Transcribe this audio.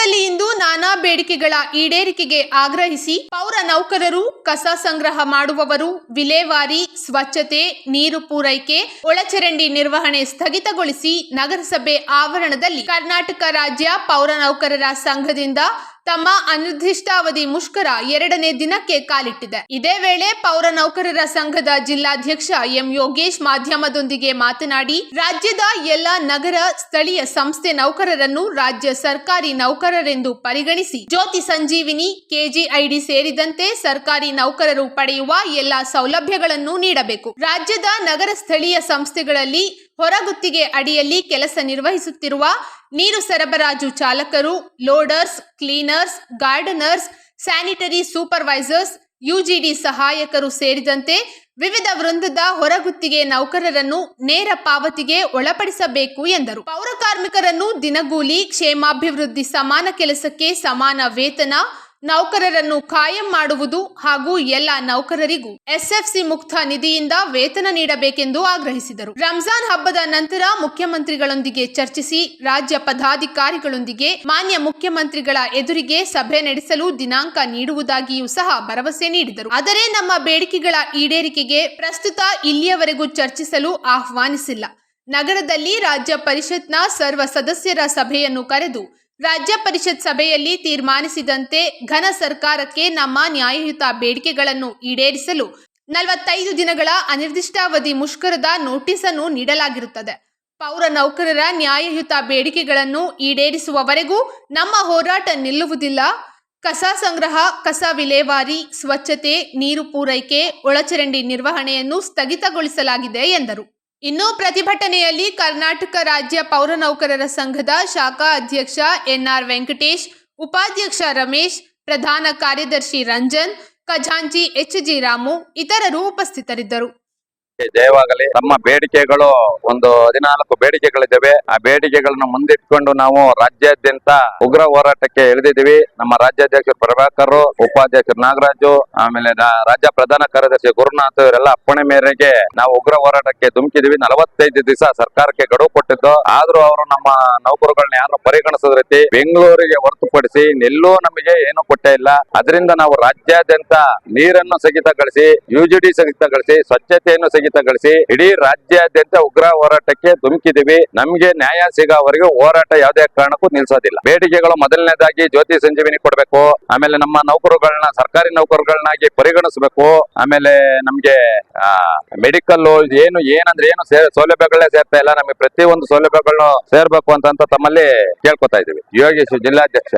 ನಗರದಲ್ಲಿ ಇಂದು ನಾನಾ ಬೇಡಿಕೆಗಳ ಈಡೇರಿಕೆಗೆ ಆಗ್ರಹಿಸಿ ಪೌರ ನೌಕರರು, ಕಸ ಸಂಗ್ರಹ ಮಾಡುವವರು, ವಿಲೇವಾರಿ, ಸ್ವಚ್ಛತೆ, ನೀರು ಪೂರೈಕೆ, ಒಳಚರಂಡಿ ನಿರ್ವಹಣೆ ಸ್ಥಗಿತಗೊಳಿಸಿ ನಗರಸಭೆ ಆವರಣದಲ್ಲಿ ಕರ್ನಾಟಕ ರಾಜ್ಯ ಪೌರ ನೌಕರರ ಸಂಘದಿಂದ ತಮ್ಮ ಅನಿರ್ದಿಷ್ಟಾವಧಿ ಮುಷ್ಕರ ಎರಡನೇ ದಿನಕ್ಕೆ ಕಾಲಿಟ್ಟಿದೆ. ಇದೇ ವೇಳೆ ಪೌರ ನೌಕರರ ಸಂಘದ ಜಿಲ್ಲಾಧ್ಯಕ್ಷ ಎಂ ಯೋಗೇಶ್ ಮಾಧ್ಯಮದೊಂದಿಗೆ ಮಾತನಾಡಿ, ರಾಜ್ಯದ ಎಲ್ಲ ನಗರ ಸ್ಥಳೀಯ ಸಂಸ್ಥೆ ನೌಕರರನ್ನು ರಾಜ್ಯ ಸರ್ಕಾರಿ ನೌಕರರೆಂದು ಪರಿಗಣಿಸಿ ಜ್ಯೋತಿ ಸಂಜೀವಿನಿ, ಕೆಜಿಐಡಿ ಸೇರಿದಂತೆ ಸರ್ಕಾರಿ ನೌಕರರು ಪಡೆಯುವ ಎಲ್ಲ ಸೌಲಭ್ಯಗಳನ್ನು ನೀಡಬೇಕು. ರಾಜ್ಯದ ನಗರ ಸ್ಥಳೀಯ ಸಂಸ್ಥೆಗಳಲ್ಲಿ ಹೊರಗುತ್ತಿಗೆ ಅಡಿಯಲ್ಲಿ ಕೆಲಸ ನಿರ್ವಹಿಸುತ್ತಿರುವ ನೀರು ಸರಬರಾಜು ಚಾಲಕರು, loaders, cleaners, gardeners, sanitary supervisors, UGD ಸಹಾಯಕರು ಸೇರಿದಂತೆ ವಿವಿಧ ವೃಂದದ ಹೊರಗುತ್ತಿಗೆ ನೌಕರರನ್ನು ನೇರ ಪಾವತಿಗೆ ಒಳಪಡಿಸಬೇಕು ಎಂದರು. ಪೌರ ಕಾರ್ಮಿಕರನ್ನು ದಿನಗೂಲಿ, ಕ್ಷೇಮಾಭಿವೃದ್ಧಿ ಸಮಾನ ಕೆಲಸಕ್ಕೆ ಸಮಾನ ವೇತನ ನೌಕರರನ್ನು ಕಾಯಂ ಮಾಡುವುದು ಹಾಗೂ ಎಲ್ಲ ನೌಕರರಿಗೂ ಎಸ್ಎಫ್ಸಿ ಮುಕ್ತ ನಿಧಿಯಿಂದ ವೇತನ ನೀಡಬೇಕೆಂದು ಆಗ್ರಹಿಸಿದರು. ರಂಜಾನ್ ಹಬ್ಬದ ನಂತರ ಮುಖ್ಯಮಂತ್ರಿಗಳೊಂದಿಗೆ ಚರ್ಚಿಸಿ ರಾಜ್ಯ ಪದಾಧಿಕಾರಿಗಳೊಂದಿಗೆ ಮಾನ್ಯ ಮುಖ್ಯಮಂತ್ರಿಗಳ ಎದುರಿಗೆ ಸಭೆ ನಡೆಸಲು ದಿನಾಂಕ ನೀಡುವುದಾಗಿಯೂ ಸಹ ಭರವಸೆ ನೀಡಿದರು. ಆದರೆ ನಮ್ಮ ಬೇಡಿಕೆಗಳ ಈಡೇರಿಕೆಗೆ ಪ್ರಸ್ತುತ ಇಲ್ಲಿಯವರೆಗೂ ಚರ್ಚಿಸಲು ಆಹ್ವಾನಿಸಿಲ್ಲ. ನಗರದಲ್ಲಿ ರಾಜ್ಯ ಪರಿಷತ್ನ ಸರ್ವ ಸದಸ್ಯರ ಸಭೆಯನ್ನು ಕರೆದು ರಾಜ್ಯ ಪರಿಷತ್ ಸಭೆಯಲ್ಲಿ ತೀರ್ಮಾನಿಸಿದಂತೆ ಘನ ಸರ್ಕಾರಕ್ಕೆ ನಮ್ಮ ನ್ಯಾಯಯುತ ಬೇಡಿಕೆಗಳನ್ನು ಈಡೇರಿಸಲು ನಲವತ್ತೈದು ದಿನಗಳ ಅನಿರ್ದಿಷ್ಟಾವಧಿ ಮುಷ್ಕರದ ನೋಟಿಸ್ ಅನ್ನು ನೀಡಲಾಗಿರುತ್ತದೆ. ಪೌರ ನೌಕರರ ನ್ಯಾಯಯುತ ಬೇಡಿಕೆಗಳನ್ನು ಈಡೇರಿಸುವವರೆಗೂ ನಮ್ಮ ಹೋರಾಟ ನಿಲ್ಲುವುದಿಲ್ಲ. ಕಸ ಸಂಗ್ರಹ, ಕಸ ವಿಲೇವಾರಿ, ಸ್ವಚ್ಛತೆ, ನೀರು ಪೂರೈಕೆ, ಒಳಚರಂಡಿ ನಿರ್ವಹಣೆಯನ್ನು ಸ್ಥಗಿತಗೊಳಿಸಲಾಗಿದೆ ಎಂದರು. ಇನ್ನು ಪ್ರತಿಭಟನೆಯಲ್ಲಿ ಕರ್ನಾಟಕ ರಾಜ್ಯ ಪೌರ ನೌಕರರ ಸಂಘದ ಶಾಖಾ ಅಧ್ಯಕ್ಷ ಎನ್ಆರ್ ವೆಂಕಟೇಶ್, ಉಪಾಧ್ಯಕ್ಷ ರಮೇಶ್, ಪ್ರಧಾನ ಕಾರ್ಯದರ್ಶಿ ರಂಜನ್, ಖಜಾಂಚಿ ಎಚ್ ಜಿ ರಾಮು, ಇತರರು ಉಪಸ್ಥಿತರಿದ್ದರು. ಜಯವಾಗಲಿ ನಮ್ಮ ಬೇಡಿಕೆಗಳು ಒಂದು ಹದಿನಾಲ್ಕು ಬೇಡಿಕೆಗಳಿದ್ದಾವೆ. ಆ ಬೇಡಿಕೆಗಳನ್ನು ಮುಂದಿಟ್ಕೊಂಡು ನಾವು ರಾಜ್ಯಾದ್ಯಂತ ಉಗ್ರ ಹೋರಾಟಕ್ಕೆ ಇಳಿದಿದ್ದೀವಿ. ನಮ್ಮ ರಾಜ್ಯಾಧ್ಯಕ್ಷರು ಪ್ರಭಾಕರ್ ಉಪಾಧ್ಯಕ್ಷರು ನಾಗರಾಜು, ಆಮೇಲೆ ರಾಜ್ಯ ಪ್ರಧಾನ ಕಾರ್ಯದರ್ಶಿ ಗುರುನಾಥ್ ಇವರೆಲ್ಲ ಅಪ್ಪಣೆ ಮೇರೆಗೆ ನಾವು ಉಗ್ರ ಹೋರಾಟಕ್ಕೆ ಧುಮುಕಿದೀವಿ ನಲವತ್ತೈದು ದಿವಸ ಸರ್ಕಾರಕ್ಕೆ ಗಡುವು ಕೊಟ್ಟಿದ್ದು. ಆದ್ರೂ ಅವರು ನಮ್ಮ ನೌಕರುಗಳನ್ನ ಯಾರು ಪರಿಗಣಿಸದ ರೀತಿ ಬೆಂಗಳೂರಿಗೆ ಹೊರತುಪಡಿಸಿ ಎಲ್ಲೂ ನಮಗೆ ಏನು ಕೊಟ್ಟೇ ಇಲ್ಲ. ಅದರಿಂದ ನಾವು ರಾಜ್ಯಾದ್ಯಂತ ನೀರನ್ನು ಸ್ಥಗಿತಗೊಳಿಸಿ ಯುಜಿಡಿ ಸ್ಥಗಿತಗೊಳಿಸಿ ಸ್ವಚ್ಛತೆಯನ್ನು ಸ್ಥಗಿತಗೊಳಿಸಿ ಇಡೀ ರಾಜ್ಯಾದ್ಯಂತ ಉಗ್ರ ಹೋರಾಟಕ್ಕೆ ಧುಮುಕಿದೀವಿ ನಮ್ಗೆ ನ್ಯಾಯ ಸಿಗೋವರೆಗೂ ಹೋರಾಟ ಯಾವುದೇ ಕಾರಣಕ್ಕೂ ನಿಲ್ಸೋದಿಲ್ಲ. ಬೇಡಿಕೆಗಳು ಮೊದಲನೇದಾಗಿ ಜ್ಯೋತಿ ಸಂಜೀವಿನಿ ಕೊಡಬೇಕು. ಆಮೇಲೆ ನಮ್ಮ ನೌಕರುಗಳನ್ನ, ಸರ್ಕಾರಿ ನೌಕರುಗಳನ್ನಾಗಿ ಪರಿಗಣಿಸಬೇಕು. ಆಮೇಲೆ ನಮ್ಗೆ ಮೆಡಿಕಲ್ ಏನು, ಏನಂದ್ರೆ ಏನು ಸೌಲಭ್ಯಗಳೇ ಸೇರ್ತಾ ಇಲ್ಲ. ನಮಗೆ ಪ್ರತಿಯೊಂದು ಸೌಲಭ್ಯಗಳನ್ನು ಸೇರ್ಬೇಕು ಅಂತ ತಮ್ಮಲ್ಲಿ ಕೇಳ್ಕೊತಾ ಇದೀವಿ ಯೋಗೇಶ್ ಜಿಲ್ಲಾಧ್ಯಕ್ಷ.